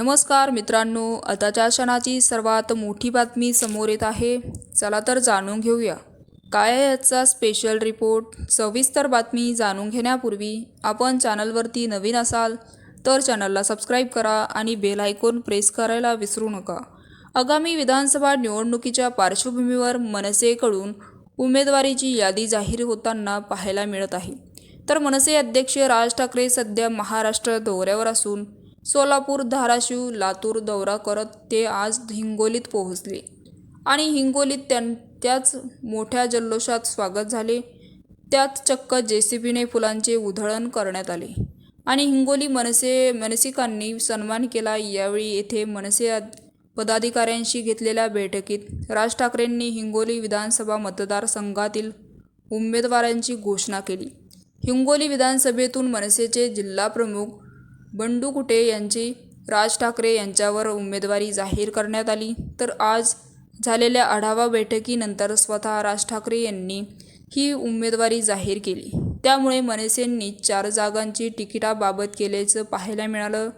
नमस्कार मित्रांनो आताच्या क्षणाची सर्वात मोठी बातमी समोर येत आहे. चला तर जाणून घेऊया. काय आहे याचा स्पेशल रिपोर्ट सविस्तर बातमी जाणून घेण्यापूर्वी आपण चॅनलवरती नवीन असाल तर चॅनलला सबस्क्राईब करा आणि बेल आयकॉन प्रेस करायला विसरू नका. आगामी विधानसभा निवडणुकीच्या पार्श्वभूमीवर मनसेकडून उमेदवारीची यादी जाहीर होताना पाहायला मिळत आहे. तर मनसे अध्यक्ष राज ठाकरे सध्या महाराष्ट्र दौऱ्यावर असून सोलापूर धाराशिव लातूर दौरा करत ते आज हिंगोलीत पोहोचले. आणि हिंगोलीत त्यां त्याच मोठ्या जल्लोषात स्वागत झाले. त्यात चक्क जे सी बीने फुलांचे उधळण करण्यात आले. आणि हिंगोली मनसे मनसिकांनी सन्मान केला यावेळी येथे मनसे पदाधिकाऱ्यांशी घेतलेल्या बैठकीत राज ठाकरेंनी हिंगोली विधानसभा मतदारसंघातील उमेदवारांची घोषणा केली. हिंगोली विधानसभेतून मनसेचे जिल्हाप्रमुख बंडू कुटे यांची राज ठाकरे यांच्यावर उमेदवारी जाहीर करण्यात आली. तर आज झालेल्या आढावा बैठकीनंतर स्वतः राज ठाकरे यांनी ही उमेदवारी जाहीर केली. त्यामुळे मनसेंनी चार जागांची तिकिटाबाबत केल्याचं पाहायला मिळालं.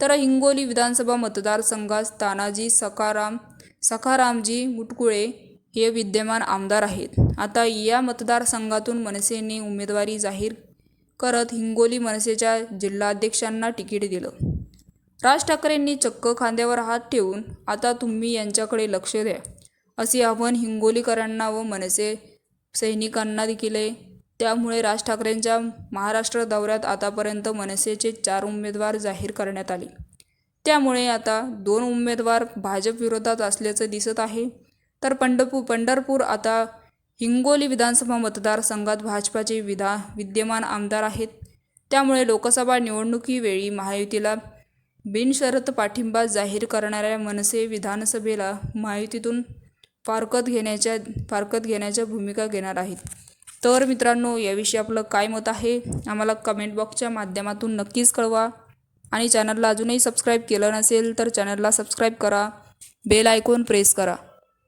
तर हिंगोली विधानसभा मतदारसंघात तानाजी सखाराम सखारामजी मुटकुळे हे विद्यमान आमदार आहेत. आता या मतदारसंघातून मनसेने उमेदवारी जाहीर करत हिंगोली मनसेच्या जिल्हाध्यक्षांना तिकीट दिलं. राज ठाकरेंनी चक्क खांद्यावर हात ठेवून आता तुम्ही यांच्याकडे लक्ष द्या असे आव्हान हिंगोलीकरांना व मनसे सैनिकांना केले त्यामुळे राज ठाकरेंच्या महाराष्ट्र दौऱ्यात आतापर्यंत मनसेचे चार उमेदवार जाहीर करण्यात आले. त्यामुळे आता दोन उमेदवार भाजप विरोधात असल्याचं दिसत आहे. तर पंढरपूर पंढरपूर आता हिंगोली विधानसभा मतदारसंघात भाजपाचे विधा विद्यमान आमदार आहेत. त्यामुळे लोकसभा निवडणुकीवेळी महायुतीला बिनशरत पाठिंबा जाहीर करणाऱ्या मनसे विधानसभेला महायुतीतून फारकत घेण्याच्या फारकत घेण्याच्या भूमिका घेणार आहेत. तर मित्रांनो याविषयी आपलं काय मत आहे आम्हाला कमेंट बॉक्सच्या माध्यमातून नक्कीच कळवा. आणि चॅनलला अजूनही सबस्क्राईब केलं नसेल तर चॅनलला सबस्क्राईब करा. बेल आयकॉन प्रेस करा.